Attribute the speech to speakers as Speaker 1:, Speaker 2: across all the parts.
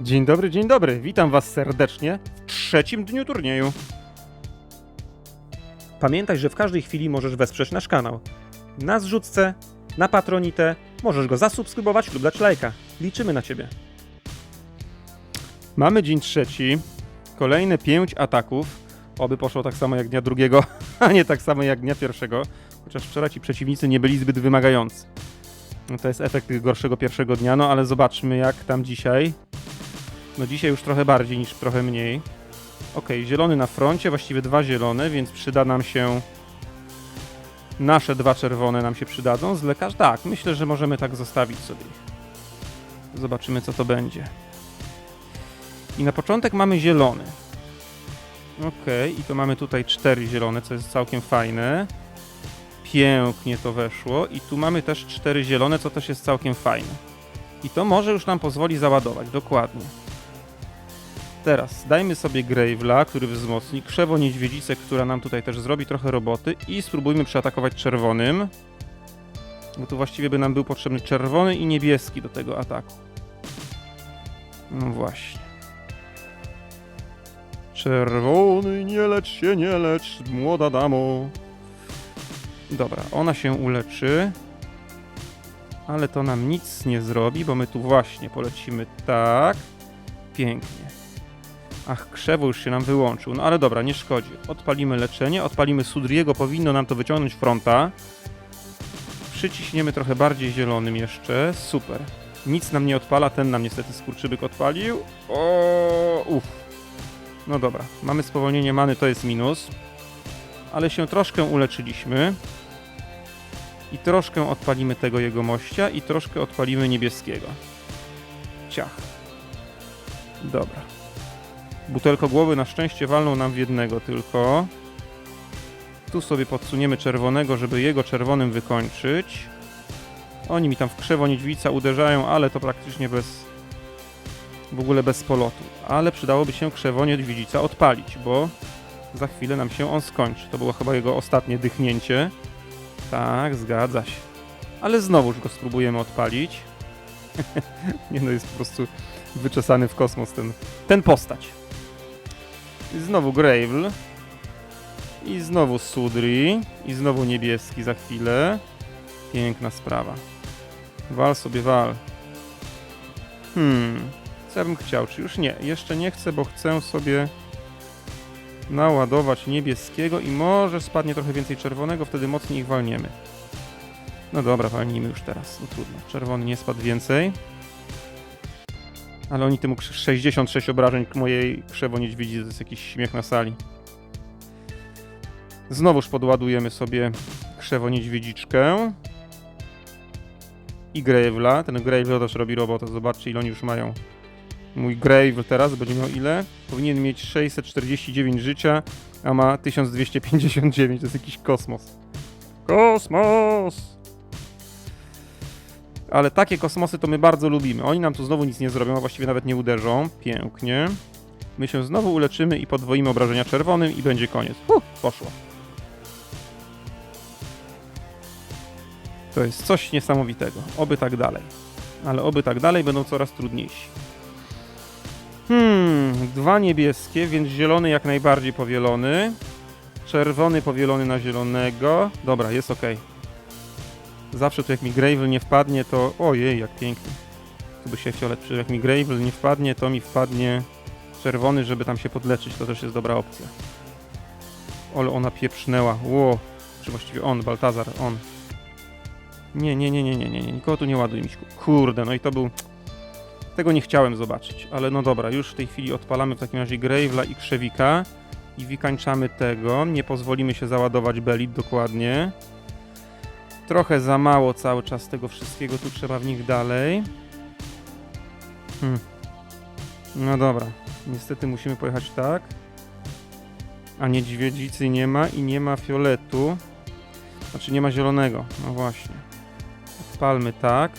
Speaker 1: Dzień dobry, dzień dobry. Witam Was serdecznie w trzecim dniu turnieju. Pamiętaj, że w każdej chwili możesz wesprzeć nasz kanał. Na zrzutce, na patronitę, możesz go zasubskrybować lub dać lajka. Liczymy na Ciebie. Mamy dzień trzeci, kolejne pięć ataków. Oby poszło tak samo jak dnia drugiego, a nie tak samo jak dnia pierwszego. Chociaż wczoraj ci przeciwnicy nie byli zbyt wymagający. No to jest efekt gorszego pierwszego dnia, no ale zobaczmy jak tam dzisiaj. No dzisiaj już trochę bardziej niż trochę mniej. Ok, zielony na froncie, właściwie dwa zielone, więc przyda nam się... Nasze dwa czerwone nam się przydadzą. Z lekarz... Tak, myślę, że możemy tak zostawić sobie ich. Zobaczymy co to będzie. I na początek mamy zielony. Ok, i to mamy tutaj cztery zielone, co jest całkiem fajne. Pięknie to weszło. I tu mamy też cztery zielone, co też jest całkiem fajne. I to może już nam pozwoli załadować, dokładnie. Teraz dajmy sobie Gravela, który wzmocni, krzewo niedźwiedzicę, która nam tutaj też zrobi trochę roboty i spróbujmy przeatakować czerwonym. Bo tu właściwie by nam był potrzebny czerwony i niebieski do tego ataku. No właśnie. Czerwony, nie lecz się, nie lecz, młoda damo. Dobra, ona się uleczy. Ale to nam nic nie zrobi, bo my tu właśnie polecimy tak. Pięknie. Ach, krzewo już się nam wyłączył. No ale dobra, nie szkodzi. Odpalimy leczenie, odpalimy Sudriego, powinno nam to wyciągnąć fronta. Przyciśniemy trochę bardziej zielonym jeszcze. Super. Nic nam nie odpala, ten nam niestety skurczybyk odpalił. O, uff. No dobra, mamy spowolnienie many, to jest minus. Ale się troszkę uleczyliśmy. I troszkę odpalimy tego jego mościa i troszkę odpalimy niebieskiego. Ciach. Dobra. Butelko głowy na szczęście walną nam w jednego tylko. Tu sobie podsuniemy czerwonego, żeby jego czerwonym wykończyć. Oni mi tam w krzewo niedźwica uderzają, ale to praktycznie bez... W ogóle bez polotu. Ale przydałoby się krzewo niedźwiedzica odpalić, bo za chwilę nam się on skończy. To było chyba jego ostatnie dychnięcie. Tak, zgadza się. Ale znowuż go spróbujemy odpalić. Nie no, jest po prostu wyczesany w kosmos ten, ten postać. I znowu Gravel. I znowu Sudri. I znowu niebieski za chwilę. Piękna sprawa. Wal sobie wal. Hmm. Co ja bym chciał? Czy już nie? Jeszcze nie chcę, bo chcę sobie naładować niebieskiego i może spadnie trochę więcej czerwonego, wtedy mocniej ich walniemy. No dobra, walnijmy już teraz. No trudno. Czerwony nie spadł więcej. Ale oni temu krz- 66 obrażeń mojej krzewo niedźwiedzi, to jest jakiś śmiech na sali. Znowuż podładujemy sobie krzewo niedźwiedziczkę. I Gravela. Ten Gravel też robi robotę. Zobaczcie ile oni już mają. Mój Gravel teraz będzie miał ile? Powinien mieć 649 życia, a ma 1259. To jest jakiś kosmos. Kosmos! Ale takie kosmosy to my bardzo lubimy. Oni nam tu znowu nic nie zrobią, a właściwie nawet nie uderzą. Pięknie. My się znowu uleczymy i podwoimy obrażenia czerwonym i będzie koniec. Huh, poszło. To jest coś niesamowitego. Oby tak dalej. Ale oby tak dalej będą coraz trudniejsi. Hmm, dwa niebieskie, więc zielony jak najbardziej powielony. Czerwony powielony na zielonego. Dobra, jest ok. Zawsze tu jak mi Gravel nie wpadnie, to... Ojej, jak pięknie. Tu by się fiolet przyjął. Jak mi Gravel nie wpadnie, to mi wpadnie czerwony, żeby tam się podleczyć. To też jest dobra opcja. Ale ona pieprznęła. Ło. Czy właściwie on, Baltazar, on. Nie, nie, nie, nie, nie, nie, nie. Nikogo tu nie ładuj, Miśku. Kurde, no i to był... Tego nie chciałem zobaczyć, ale no dobra, już w tej chwili odpalamy w takim razie Gravela i Krzewika i wykańczamy tego. Nie pozwolimy się załadować Belit dokładnie. Trochę za mało cały czas tego wszystkiego, tu trzeba w nich dalej. Hmm. No dobra, niestety musimy pojechać tak. A niedźwiedzicy nie ma i nie ma fioletu. Znaczy nie ma zielonego, no właśnie. Odpalmy tak.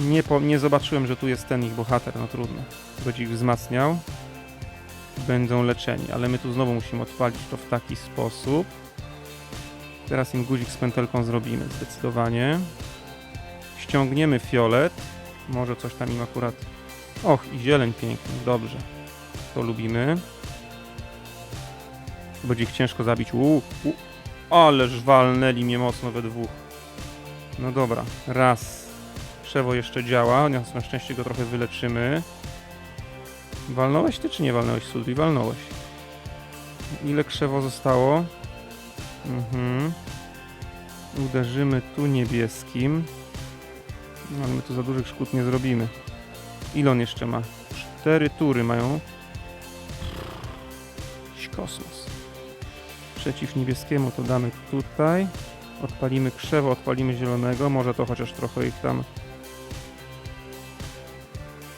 Speaker 1: Nie, po, nie zobaczyłem, że tu jest ten ich bohater, no trudno. Będzie ich wzmacniał. Będą leczeni, ale my tu znowu musimy odpalić to w taki sposób. Teraz im guzik z pętelką zrobimy, zdecydowanie. Ściągniemy fiolet. Może coś tam im akurat... Och, i zieleń piękny, dobrze. To lubimy. Będzie ich ciężko zabić. Uu, u. Ależ walnęli mnie mocno we dwóch. No dobra, raz. Krzewo jeszcze działa, na szczęście go trochę wyleczymy. Walnąłeś ty, czy nie walnąłeś, Sudri? Walnąłeś. Ile krzewo zostało? Mhm. Uderzymy tu niebieskim. No, ale my tu za dużych szkód nie zrobimy. Ile on jeszcze ma? Cztery tury mają. Kosmos. Przeciw niebieskiemu to damy tutaj. Odpalimy krzewo, odpalimy zielonego. Może to chociaż trochę ich tam...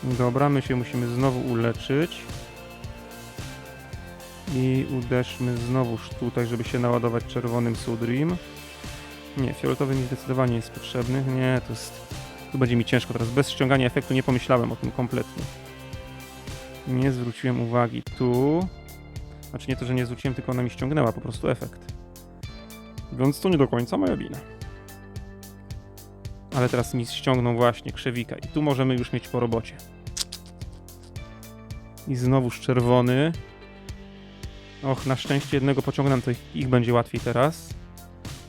Speaker 1: Dobra, my się musimy znowu uleczyć. I uderzmy znowuż tutaj, żeby się naładować czerwonym Sudrim. Nie, fioletowy mi zdecydowanie jest potrzebny. Nie, to jest... Tu będzie mi ciężko teraz. Bez ściągania efektu nie pomyślałem o tym kompletnie. Nie zwróciłem uwagi tu. Znaczy nie to, że nie zwróciłem, tylko ona mi ściągnęła po prostu efekt. Więc to nie do końca moja wina. Ale teraz mi ściągną właśnie krzewika i tu możemy już mieć po robocie. I znowuż czerwony. Och, na szczęście jednego pociągnę, to ich, ich będzie łatwiej teraz.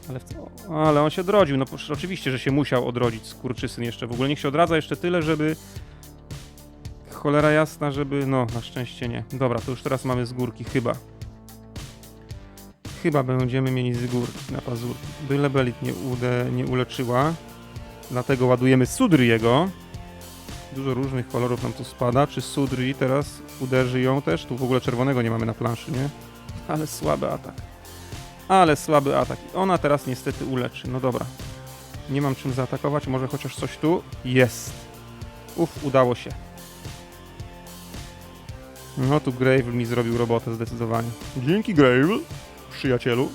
Speaker 1: Ale, w, ale on się odrodził. No oczywiście, że się musiał odrodzić skurczysyn jeszcze. W ogóle niech się odradza jeszcze tyle, żeby... Cholera jasna, żeby... No, na szczęście nie. Dobra, to już teraz mamy z górki, chyba. Chyba będziemy mieli z górki na pazurki. Byle Belit nie, ude, nie uleczyła. Dlatego ładujemy Sudriego. Dużo różnych kolorów nam tu spada. Czy Sudri teraz uderzy ją też? Tu w ogóle czerwonego nie mamy na planszy, nie? Ale słaby atak. Ale słaby atak. I ona teraz niestety uleczy. No dobra. Nie mam czym zaatakować. Może chociaż coś tu? Jest. Uf, udało się. No tu Gravel mi zrobił robotę zdecydowanie. Dzięki Gravel, przyjacielu.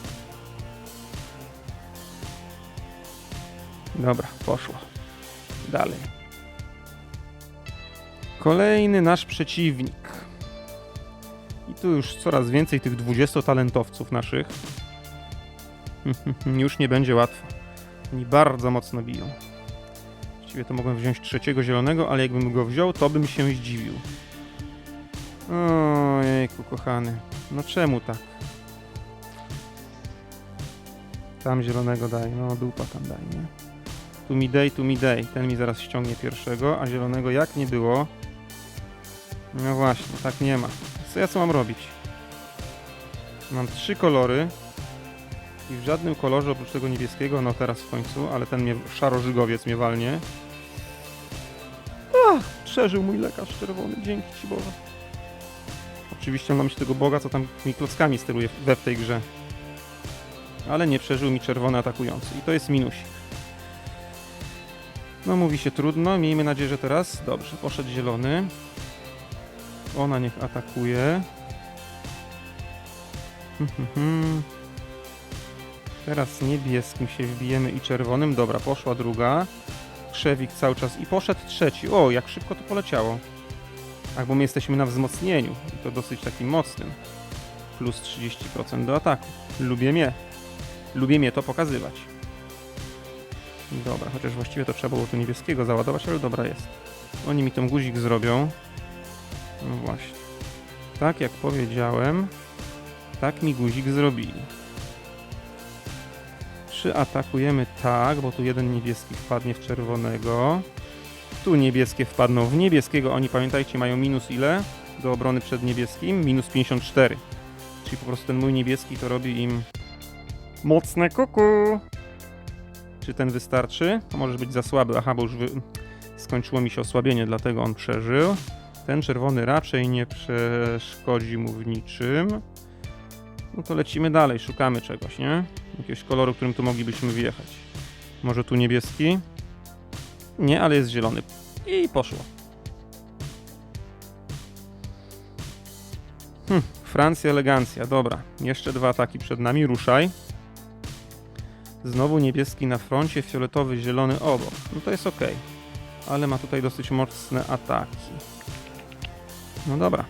Speaker 1: Dobra, poszło. Dalej. Kolejny nasz przeciwnik. I tu już coraz więcej tych 20 talentowców naszych. już nie będzie łatwo. Oni bardzo mocno biją. Właściwie to mogłem wziąć trzeciego zielonego, ale jakbym go wziął, to bym się zdziwił. Ojejku, kochany. No czemu tak? Tam zielonego daj, no dupa tam daj, nie? Tu mi daj, tu mi daj. Ten mi zaraz ściągnie pierwszego, a zielonego jak nie było? No właśnie, tak nie ma. Co ja co mam robić? Mam trzy kolory i w żadnym kolorze oprócz tego niebieskiego, no teraz w końcu, ale ten mnie, szarożygowiec mnie walnie. Ach, przeżył mój lekarz czerwony, dzięki Ci Boże. Oczywiście mam się tego Boga, co tam mi klockami steruje we w tej grze. Ale nie przeżył mi czerwony atakujący i to jest minusik. No mówi się trudno, miejmy nadzieję, że teraz... Dobrze, poszedł zielony. Ona niech atakuje. Hmm, hmm, hmm. Teraz niebieskim się wbijemy i czerwonym. Dobra, poszła druga. Krzewik cały czas i poszedł trzeci. O, jak szybko to poleciało. Ach, bo my jesteśmy na wzmocnieniu. I to dosyć takim mocnym. Plus 30% do ataku. Lubię mnie. Lubię mnie to pokazywać. Dobra, chociaż właściwie to trzeba było tu niebieskiego załadować, ale dobra jest. Oni mi ten guzik zrobią. No właśnie. Tak jak powiedziałem, tak mi guzik zrobili. Czy atakujemy tak, bo tu jeden niebieski wpadnie w czerwonego. Tu niebieskie wpadną w niebieskiego. Oni pamiętajcie, mają minus ile do obrony przed niebieskim? Minus 54. Czyli po prostu ten mój niebieski to robi im mocne kuku. Czy ten wystarczy? To może być za słaby. Aha, bo już wy... skończyło mi się osłabienie, dlatego on przeżył. Ten czerwony raczej nie przeszkodzi mu w niczym. No to lecimy dalej, szukamy czegoś, nie? Jakiegoś koloru, którym tu moglibyśmy wjechać. Może tu niebieski? Nie, ale jest zielony. I poszło. Hm, Francja, elegancja. Dobra, jeszcze dwa ataki przed nami. Ruszaj. Znowu niebieski na froncie, fioletowy, zielony obok. No to jest ok. Ale ma tutaj dosyć mocne ataki. No dobra.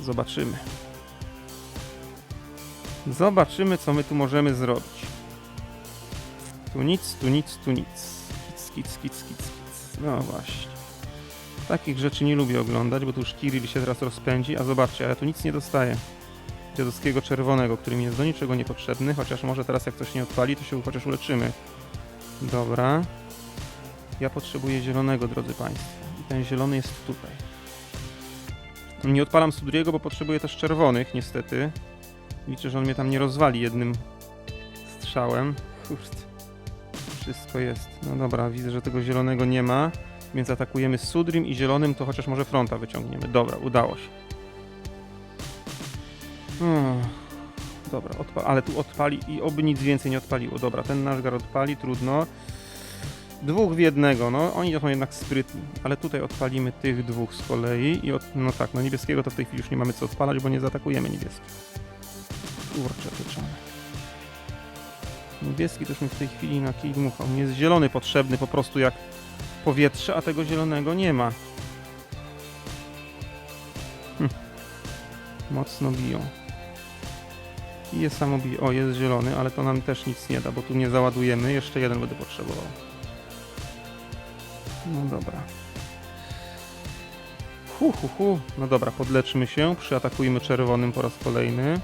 Speaker 1: Zobaczymy. Zobaczymy, co my tu możemy zrobić. Tu nic, tu nic, tu nic. Kic, kic, kic, kic, kic. No właśnie. Takich rzeczy nie lubię oglądać, bo tu już Kirill się teraz rozpędzi, a zobaczcie, a ja tu nic nie dostaję. Dziadowskiego czerwonego, który mi jest do niczego niepotrzebny, chociaż może teraz jak coś nie odpali, to się chociaż uleczymy. Dobra. Ja potrzebuję zielonego, drodzy Państwo. I ten zielony jest tutaj. Nie odpalam Sudriego, bo potrzebuję też czerwonych, niestety. Liczę, że on mnie tam nie rozwali jednym strzałem. Kurde. Wszystko jest. No dobra, widzę, że tego zielonego nie ma, więc atakujemy Sudrim i zielonym, to chociaż może fronta wyciągniemy. Dobra, udało się. Hmm. Dobra, ale tu odpali i oby nic więcej nie odpaliło. Dobra, ten nasz gar odpali, trudno. Dwóch w jednego, no oni są jednak sprytni, ale tutaj odpalimy tych dwóch z kolei i od, no tak, no niebieskiego to w tej chwili już nie mamy co odpalać, bo nie zaatakujemy niebieskiego. Kurczę, pieczone. Niebieski też mi w tej chwili na kij dmuchał. Jest zielony potrzebny po prostu jak powietrze, a tego zielonego nie ma. Hm. Mocno biją. I jest samo bije. O, jest zielony, ale to nam też nic nie da, bo tu nie załadujemy. Jeszcze jeden będę potrzebował. No dobra. Hu, hu, hu. No dobra, podleczmy się. Przyatakujmy czerwonym po raz kolejny.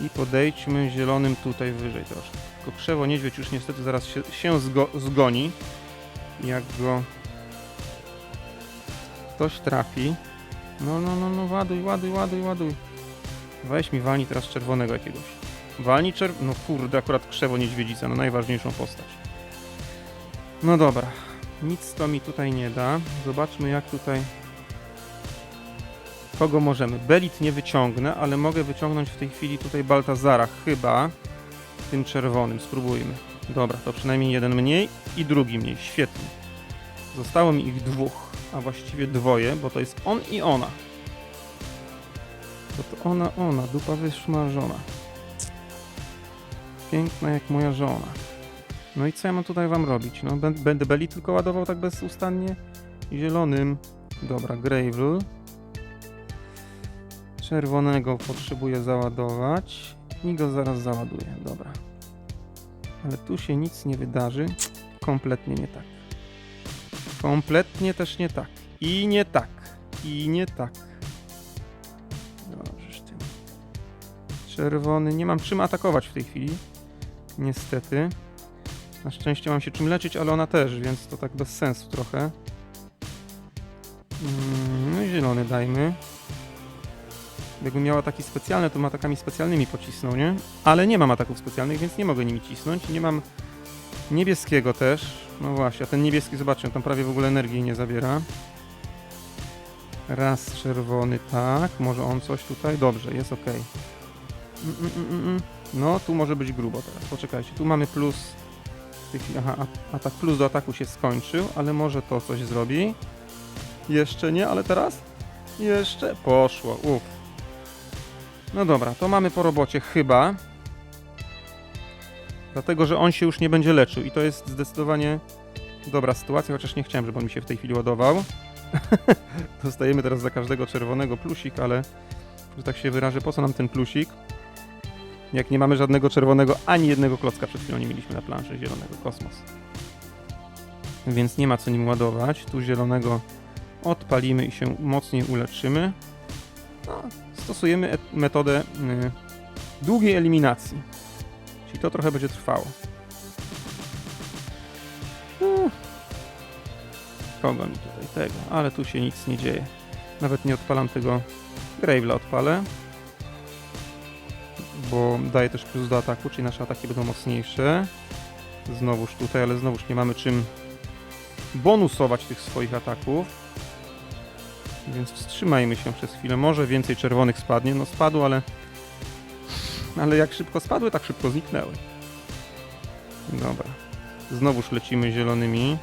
Speaker 1: I podejdźmy zielonym tutaj wyżej troszkę. Tylko krzewo niedźwiedź już niestety zaraz się, się zgo, zgoni. Jak go ktoś trafi. No, no, no, no, ładuj, ładuj, ładuj, ładuj. Weź mi walnij teraz czerwonego jakiegoś. Walnij czer... No kurde, akurat krzewo niedźwiedzica, no najważniejszą postać. No dobra. Nic to mi tutaj nie da. Zobaczmy jak tutaj... Kogo możemy? Belit nie wyciągnę, ale mogę wyciągnąć w tej chwili tutaj Baltazara, chyba tym czerwonym. Spróbujmy. Dobra, to przynajmniej jeden mniej i drugi mniej. Świetnie. Zostało mi ich dwóch, a właściwie dwoje, bo to jest on i ona. Bo to ona, ona, dupa wyszmarzona. Piękna jak moja żona. No i co ja mam tutaj wam robić? No bę- będę Beli tylko ładował tak bezustannie? Zielonym. Dobra, Gravel. Czerwonego potrzebuję załadować. I go zaraz załaduję. Dobra. Ale tu się nic nie wydarzy. Kompletnie nie tak. Kompletnie też nie tak. I nie tak. I nie tak. Dobrze, ty. Czerwony. Nie mam czym atakować w tej chwili. Niestety. Na szczęście mam się czym leczyć, ale ona też, więc to tak bez sensu trochę. Mm, No zielony dajmy. Jakbym miała ataki specjalne, to atakami specjalnymi pocisnął, nie? Ale nie mam ataków specjalnych, więc nie mogę nimi cisnąć. Nie mam niebieskiego też. No właśnie, a ten niebieski, zobaczcie, on tam prawie w ogóle energii nie zabiera. Raz czerwony, tak. Może on coś tutaj? Dobrze, jest ok. Mm, mm, mm, mm, mm. No, tu może być grubo teraz. Poczekajcie, tu mamy plus. Chwili- Aha, atak plus do ataku się skończył, ale może to coś zrobi. Jeszcze nie, ale teraz? Jeszcze poszło. Uff. No dobra, to mamy po robocie chyba. Dlatego, że on się już nie będzie leczył i to jest zdecydowanie dobra sytuacja, chociaż nie chciałem, żeby on mi się w tej chwili ładował. Dostajemy teraz za każdego czerwonego plusik, ale że tak się wyrażę, po co nam ten plusik? Jak nie mamy żadnego czerwonego, ani jednego klocka przed chwilą nie mieliśmy na planszy zielonego kosmos. Więc nie ma co nim ładować. Tu zielonego odpalimy i się mocniej uleczymy. No, stosujemy et- metodę y, długiej eliminacji. Czyli to trochę będzie trwało. Kogo mi tutaj tego? Ale tu się nic nie dzieje. Nawet nie odpalam tego Grave'la odpalę. Bo daje też plus do ataku, czyli nasze ataki będą mocniejsze. Znowuż tutaj, ale znowuż nie mamy czym bonusować tych swoich ataków. Więc wstrzymajmy się przez chwilę. Może więcej czerwonych spadnie. No spadł, ale... Ale jak szybko spadły, tak szybko zniknęły. Dobra. Znowuż lecimy zielonymi.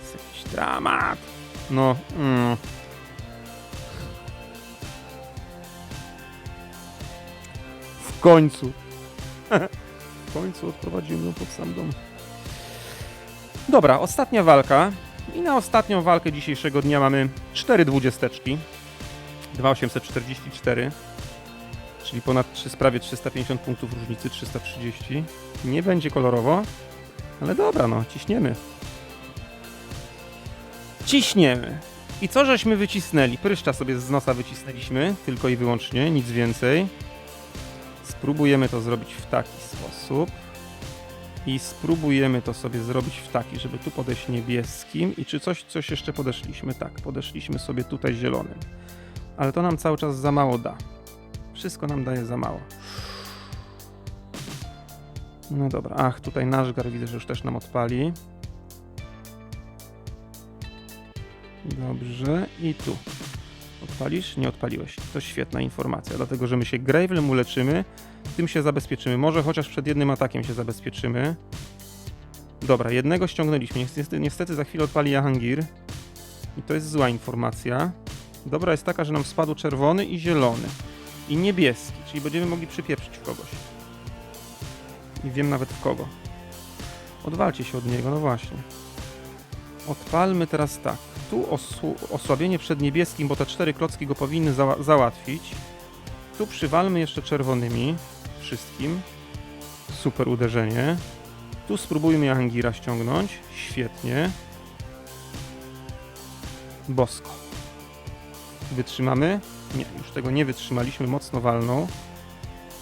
Speaker 1: Jest jakiś dramat. No, mm. Końcu. w końcu odprowadziłem ją pod sam dom. Dobra, ostatnia walka. I na ostatnią walkę dzisiejszego dnia mamy 4 dwudziesteczki. 2844. Czyli ponad 3, prawie 350 punktów różnicy, 330. Nie będzie kolorowo. Ale dobra, no, ciśniemy. Ciśniemy. I co żeśmy wycisnęli? Pryszcza sobie z nosa wycisnęliśmy, tylko i wyłącznie, nic więcej. Spróbujemy to zrobić w taki sposób. I spróbujemy to sobie zrobić w taki, żeby tu podejść niebieskim. I czy coś, coś jeszcze podeszliśmy? Tak, podeszliśmy sobie tutaj zielonym. Ale to nam cały czas za mało da. Wszystko nam daje za mało. No dobra, ach, tutaj nasz gar widzę, że już też nam odpali. Dobrze, i tu. Odpalisz? Nie odpaliłeś. To świetna informacja, dlatego że my się Gravelem uleczymy, tym się zabezpieczymy. Może chociaż przed jednym atakiem się zabezpieczymy. Dobra, jednego ściągnęliśmy. Niestety, za chwilę odpali Jahangir. I to jest zła informacja. Dobra jest taka, że nam spadł czerwony i zielony. I niebieski, czyli będziemy mogli przypieprzyć kogoś. I wiem nawet w kogo. Odwalcie się od niego, no właśnie. Odpalmy teraz tak. Tu osł- osłabienie przed niebieskim, bo te cztery klocki go powinny zała- załatwić. Tu przywalmy jeszcze czerwonymi. Wszystkim. Super uderzenie. Tu spróbujmy Angira ściągnąć. Świetnie. Bosko. Wytrzymamy? Nie, już tego nie wytrzymaliśmy, mocno walną.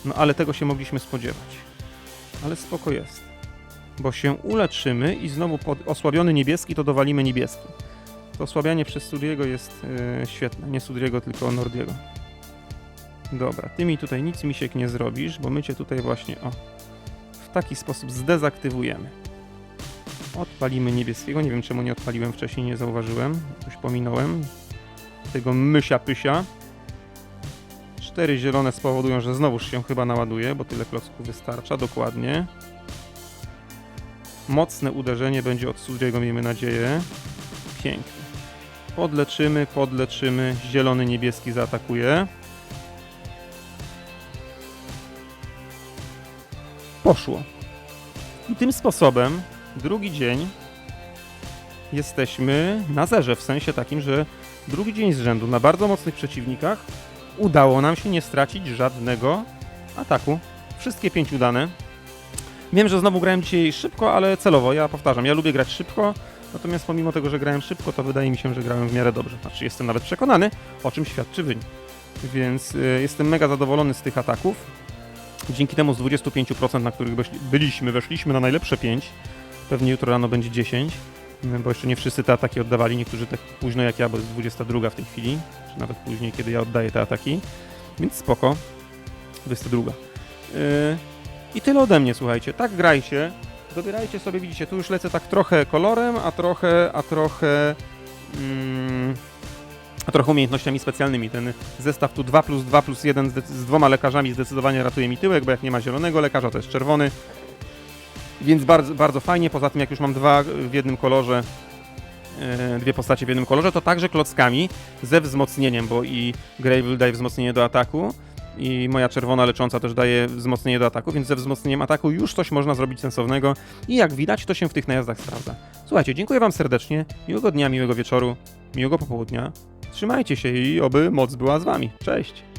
Speaker 1: No ale tego się mogliśmy spodziewać. Ale spoko jest. Bo się uleczymy i znowu pod osłabiony niebieski to dowalimy niebieski. To osłabianie przez Sudriego jest yy, świetne. Nie Sudriego, tylko Nordiego. Dobra, ty mi tutaj nic misiek nie zrobisz, bo my cię tutaj właśnie, o, w taki sposób zdezaktywujemy. Odpalimy niebieskiego. Nie wiem czemu nie odpaliłem wcześniej, nie zauważyłem. Jakoś pominąłem. Tego mysia pysia. Cztery zielone spowodują, że znowuż się chyba naładuje, bo tyle klocków wystarcza, dokładnie. Mocne uderzenie będzie od Sudriego, miejmy nadzieję. Pięknie. Podleczymy, podleczymy. Zielony, niebieski zaatakuje. Poszło. I tym sposobem drugi dzień jesteśmy na zerze, w sensie takim, że drugi dzień z rzędu na bardzo mocnych przeciwnikach udało nam się nie stracić żadnego ataku. Wszystkie pięć udane. Wiem, że znowu grałem dzisiaj szybko, ale celowo. Ja powtarzam, ja lubię grać szybko, natomiast pomimo tego, że grałem szybko, to wydaje mi się, że grałem w miarę dobrze. Znaczy, jestem nawet przekonany, o czym świadczy wynik. Więc y, jestem mega zadowolony z tych ataków. Dzięki temu z 25%, na których byliśmy, weszliśmy na najlepsze 5. Pewnie jutro rano będzie 10, y, bo jeszcze nie wszyscy te ataki oddawali. Niektórzy tak późno jak ja, bo jest 22 w tej chwili, czy nawet później, kiedy ja oddaję te ataki. Więc spoko. 22. Yy, I tyle ode mnie, słuchajcie. Tak grajcie. Dobierajcie sobie, widzicie, tu już lecę tak trochę kolorem, a trochę, a trochę... Mm, trochę umiejętnościami specjalnymi. Ten zestaw tu 2 plus 2 plus 1 z, dwoma lekarzami zdecydowanie ratuje mi tyłek, bo jak nie ma zielonego lekarza, to jest czerwony. Więc bardzo, bardzo fajnie. Poza tym, jak już mam dwa w jednym kolorze, e, dwie postacie w jednym kolorze, to także klockami ze wzmocnieniem, bo i Gravel daje wzmocnienie do ataku i moja czerwona lecząca też daje wzmocnienie do ataku, więc ze wzmocnieniem ataku już coś można zrobić sensownego i jak widać, to się w tych najazdach sprawdza. Słuchajcie, dziękuję Wam serdecznie, miłego dnia, miłego wieczoru, miłego popołudnia. Trzymajcie się i oby moc była z Wami. Cześć!